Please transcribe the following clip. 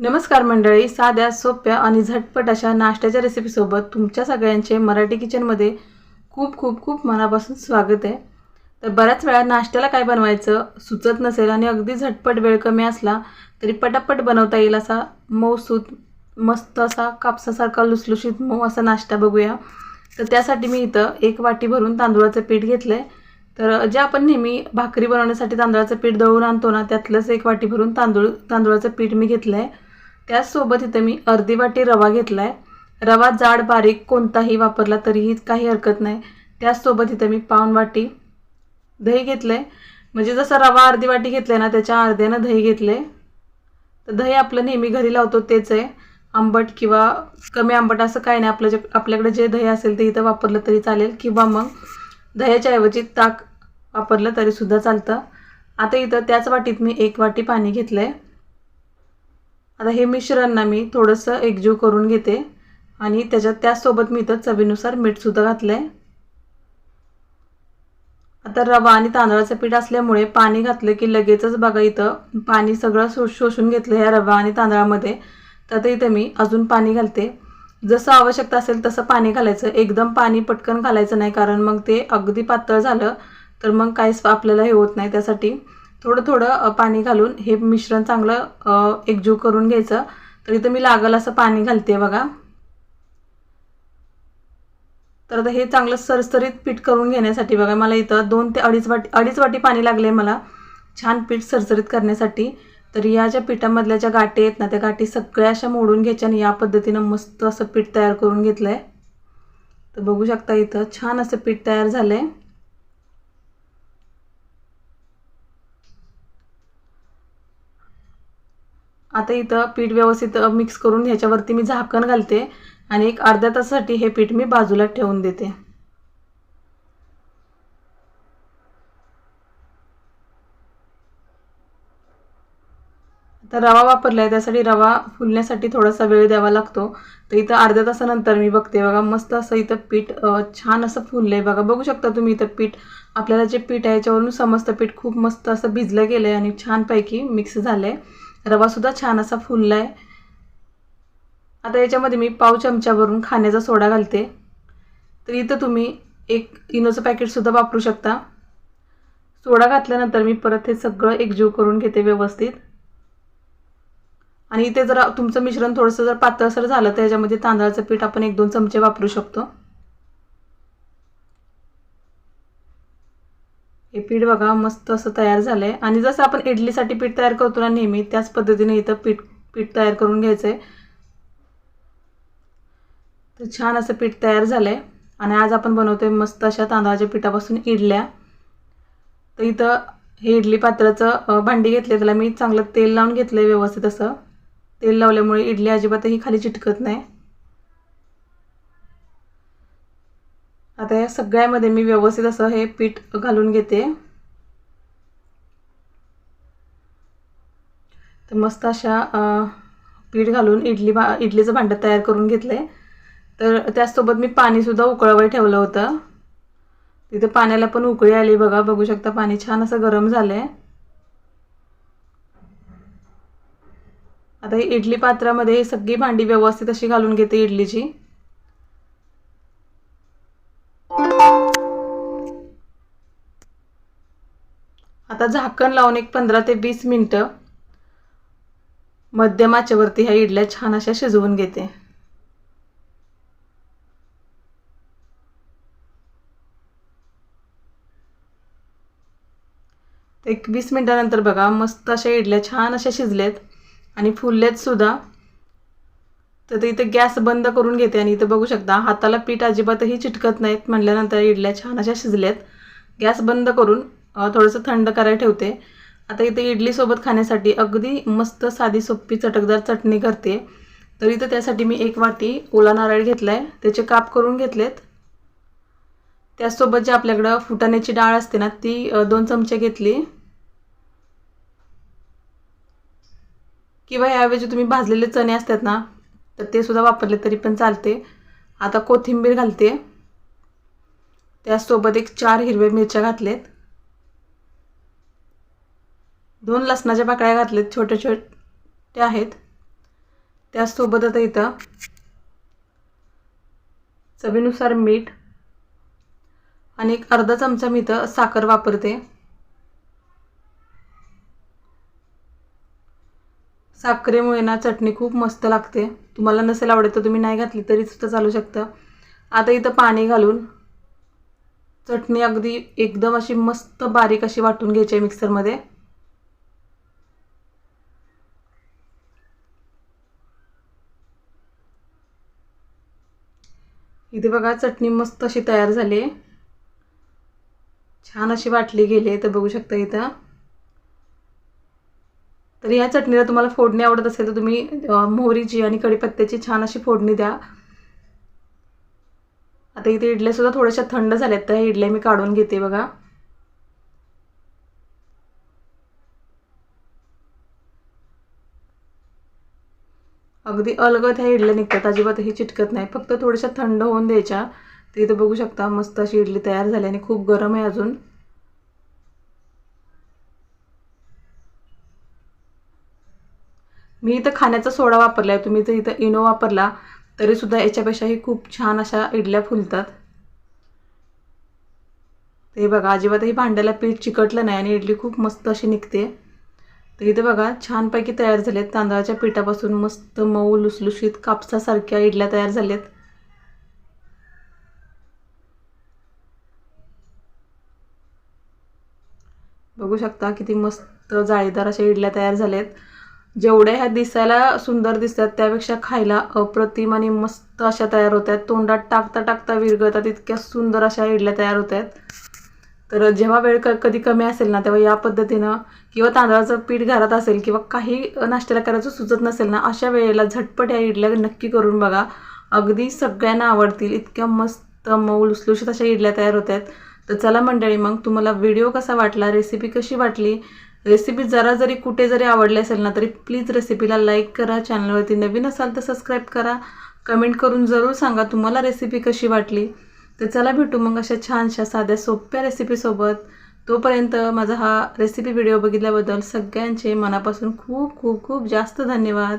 नमस्कार मंडळी साध्या सोप्या आणि झटपट अशा नाश्त्याच्या रेसिपीसोबत तुमच्या सगळ्यांचे मराठी किचनमध्ये खूप खूप खूप मनापासून स्वागत आहे. तर बऱ्याच वेळा नाश्त्याला काय बनवायचं सुचत नसेल आणि अगदी झटपट वेळ कमी असला तरी पटापट बनवता येईल असा मऊसूत मस्त असा कापसासारखा लुसलुशीत मऊ असा नाश्ता बघूया. तर त्यासाठी मी इथं एक वाटी भरून तांदूळाचं पीठ घेतलं आहे तर जे आपण नेहमी भाकरी बनवण्यासाठी तांदळाचं पीठ दळून आणतो ना त्यातलंच एक वाटी भरून तांदूळ तांदूळाचं पीठ मी घेतलं आहे त्याचसोबत इथं मी अर्धी वाटी रवा घेतला आहे रवा जाड बारीक कोणताही वापरला तरीही काही हरकत नाही. त्याचसोबत इथं मी पाऊन वाटी दही घेतलं आहे म्हणजे जसं रवा अर्धी वाटी घेतलं आहे ना त्याच्या अर्ध्यानं दही घेतलं तर दही आपलं नेहमी घरी लावतो तेच आहे. आंबट किंवा कमी आंबट असं काही नाही. आपलं जे आपल्याकडे जे दही असेल ते इथं वापरलं तरी चालेल. किंवा मग दह्याच्या ऐवजी ताक वापरलं तरीसुद्धा चालतं. आता इथं त्याच वाटीत मी एक वाटी पाणी घेतलं आहे आता हे मिश्रण ना मी थोडंसं एकजीव करून घेते आणि त्याच्यात त्याचसोबत मी इथं चवीनुसार मीठसुद्धा घातलं आहे आता रवा आणि तांदळाचं पीठ असल्यामुळे पाणी घातलं की लगेचच बघा इथं पाणी सगळं शो शोषून घेतलं ह्या रवा आणि तांदळामध्ये. तर इथं मी अजून पाणी घालते. जसं आवश्यकता असेल तसं पाणी घालायचं. एकदम पाणी पटकन घालायचं नाही कारण मग ते अगदी पातळ झालं तर मग काहीच आपल्याला हे होत नाही त्यासाठी. थोडं थोडं पाणी घालून हे मिश्रण चांगलं एकजीव करून घ्यायचं. तर इथं मी लागल असं पाणी घालते बघा. तर आता हे चांगलं सरसरीत पीठ करून घेण्यासाठी बघा मला इथं दोन ते अडीच वाटी अडीच वाटी पाणी लागले मला छान पीठ सरसरीत करण्यासाठी. तर या ज्या पिठामधल्या ज्या गाठी आहेत ना त्या गाठी सगळ्या अशा मोडून घ्यायच्या आणि या पद्धतीनं मस्त असं पीठ तयार करून घेतलं आहे तर बघू शकता इथं छान असं पीठ तयार झालं आहे आता इथं पीठ व्यवस्थित मिक्स करून ह्याच्यावरती मी झाकण घालते आणि एक अर्ध्या तासासाठी हे पीठ मी बाजूला ठेवून देते. तर रवा वापरला आहे त्यासाठी रवा फुलण्यासाठी थोडासा वेळ द्यावा लागतो. तर इथं अर्ध्या तासानंतर मी बघते बघा मस्त असं इथं पीठ छान असं फुललं आहे बघा. बघू शकता तुम्ही इथं पीठ आपल्याला जे पीठ आहे याच्यावरून समजतं पीठ खूप मस्त असं भिजलं गेलं आहे आणि छानपैकी मिक्स झालं आहे रवासुद्धा छान असा फुलला आहे आता याच्यामध्ये मी पाव चमच्यावरून खाण्याचा सोडा घालते. तर इथं तुम्ही एक इनोचं पॅकेटसुद्धा वापरू शकता. सोडा घातल्यानंतर मी परत हे सगळं एकजीव करून घेते व्यवस्थित. आणि इथे जर तुमचं मिश्रण थोडंसं जर पातळसर झालं तर याच्यामध्ये तांदळाचं पीठ आपण एक दोन चमचे वापरू शकतो. हे पीठ बघा मस्त असं तयार झालं आहे आणि जसं आपण इडलीसाठी पीठ तयार करतो ना नेहमी त्याच पद्धतीने इथं पीठ पीठ तयार करून घ्यायचं आहे तर छान असं पीठ तयार झालं आहे आणि आज आपण बनवतो आहे मस्त अशा तांदळाच्या पिठापासून इडल्या. तर इथं हे इडली पात्राचं भांडी घेतले त्याला मी चांगलं तेल लावून घेतलं आहे व्यवस्थित असं. तेल लावल्यामुळे इडली अजिबातही खाली चिटकत नाही. आता या सगळ्यामध्ये मी व्यवस्थित असं हे पीठ घालून घेते. तर मस्त अशा पीठ घालून इडली भा इडलीचं भांडं तयार करून घेतलं आहे तर त्याचसोबत मी पाणीसुद्धा उकळवाय ठेवलं होतं. तिथं पाण्याला पण उकळी आली बघा बघू शकता पाणी छान असं गरम झालं आहे आता इडली पात्रामध्ये सगळी भांडी व्यवस्थित अशी घालून घेते इडलीची. आता झाकण लावून एक पंधरा ते वीस मिनटं मध्यमाच्यावरती ह्या इडल्या छान अशा शिजवून घेते. एक वीस मिनटानंतर बघा मस्त अशा इडल्या छान अशा शिजल्यात आणि फुललेत सुद्धा. तर ते इथं गॅस बंद करून घेते आणि इथं बघू शकता हाताला पीठ अजिबातही चिटकत नाहीत म्हटल्यानंतर इडल्या छान अशा शिजल्यात गॅस बंद करून थोडंसं थंड करायला ठेवते. आता इथे इडलीसोबत खाण्यासाठी अगदी मस्त साधी सोपी चटकदार चटणी करते. तर इथं त्यासाठी मी एक वाटी ओला नारळ घेतला आहे त्याचे काप करून घेतलेत. त्याचसोबत जे आपल्याकडं फुटाण्याची डाळ असते ना ती दोन चमचे घेतली. किंवा याऐवजी तुम्ही भाजलेले चणे असतात ना तर ते सुद्धा वापरले तरी पण चालते. आता कोथिंबीर घालते. त्याचसोबत एक चार हिरव्या मिरच्या घातलेत. दोन लसणाच्या पाकळ्या घातलेत छोट्या छोट्या आहेत. त्याचसोबत आता इथं चवीनुसार मीठ आणि एक अर्धा चमचा मी इथं साखर वापरते. साखरेमुळे ना चटणी खूप मस्त लागते. तुम्हाला नसेल आवडत तर तुम्ही नाही घातली तरी सुद्धा चालू शकतं. आता इथं पाणी घालून चटणी अगदी एकदम अशी मस्त बारीक अशी वाटून घ्यायची आहे मिक्सरमध्ये इथे बघा चटणी मस्त अशी तयार झाली. आहे छान अशी वाटली गेली आहे तर बघू शकता इथं. तर ह्या चटणीला तुम्हाला फोडणी आवडत असेल तर तुम्ही मोहरीची आणि कढीपत्त्याची छान अशी फोडणी द्या. आता इथे इडल्या सुद्धा थोड्याशा थंड झाल्यात तर ह्या इडल्या मी काढून घेते बघा. अगदी अलगद ह्या इडल्या निघतात. अजिबातही चिटकत नाही. फक्त थोड्याशा थंड होऊन द्यायच्या. तर इथं बघू शकता मस्त अशी इडली तयार झाली आणि खूप गरम आहे अजून. मी इथं खाण्याचा सोडा वापरला आहे तुम्ही जर इथं इनो वापरला तरीसुद्धा याच्यापेक्षाही खूप छान अशा इडल्या फुलतात. ते बघा अजिबातही भांड्याला पीठ चिकटलं नाही आणि इडली खूप मस्त अशी निघते. तर इथे बघा छानपैकी तयार झालेत तांदळाच्या पिठापासून मस्त मऊ लुसलुशीत कापसासारख्या इडल्या तयार झाल्यात. बघू शकता किती मस्त जाळीदार अशा इडल्या तयार झाल्यात. जेवढ्या ह्या दिसायला सुंदर दिसतात त्यापेक्षा खायला अप्रतिम आणि मस्त अशा तयार होत्यात तोंडात टाकता टाकता विरगळतात इतक्या सुंदर अशा इडल्या तयार होत आहेत तर जेव्हा वेळ क कधी कमी असेल ना तेव्हा या पद्धतीनं किंवा तांदळाचं पीठ घरात असेल किंवा काही नाश्त्याला करायचं सुचत नसेल ना अशा वेळेला झटपट या इडल्या नक्की करून बघा. अगदी सगळ्यांना आवडतील. इतक्या मस्त मऊ लुसलुशीत अशा इडल्या तयार होत आहेत. तर चला मंडळी मग तुम्हाला व्हिडिओ कसा वाटला रेसिपी कशी वाटली रेसिपी जरा जरी कुठे जरी आवडली असेल ना तरी प्लीज रेसिपीला लाईक करा चॅनलवरती नवीन असाल तर सबस्क्राईब करा. कमेंट करून जरूर सांगा तुम्हाला रेसिपी कशी वाटली. तर चला भेटू मग अशा छानशा साध्या सोप्या रेसिपीसोबत. तोपर्यंत माझा हा रेसिपी व्हिडिओ बघितल्याबद्दल सगळ्यांचे मनापासून खूप खूप खूप जास्त धन्यवाद.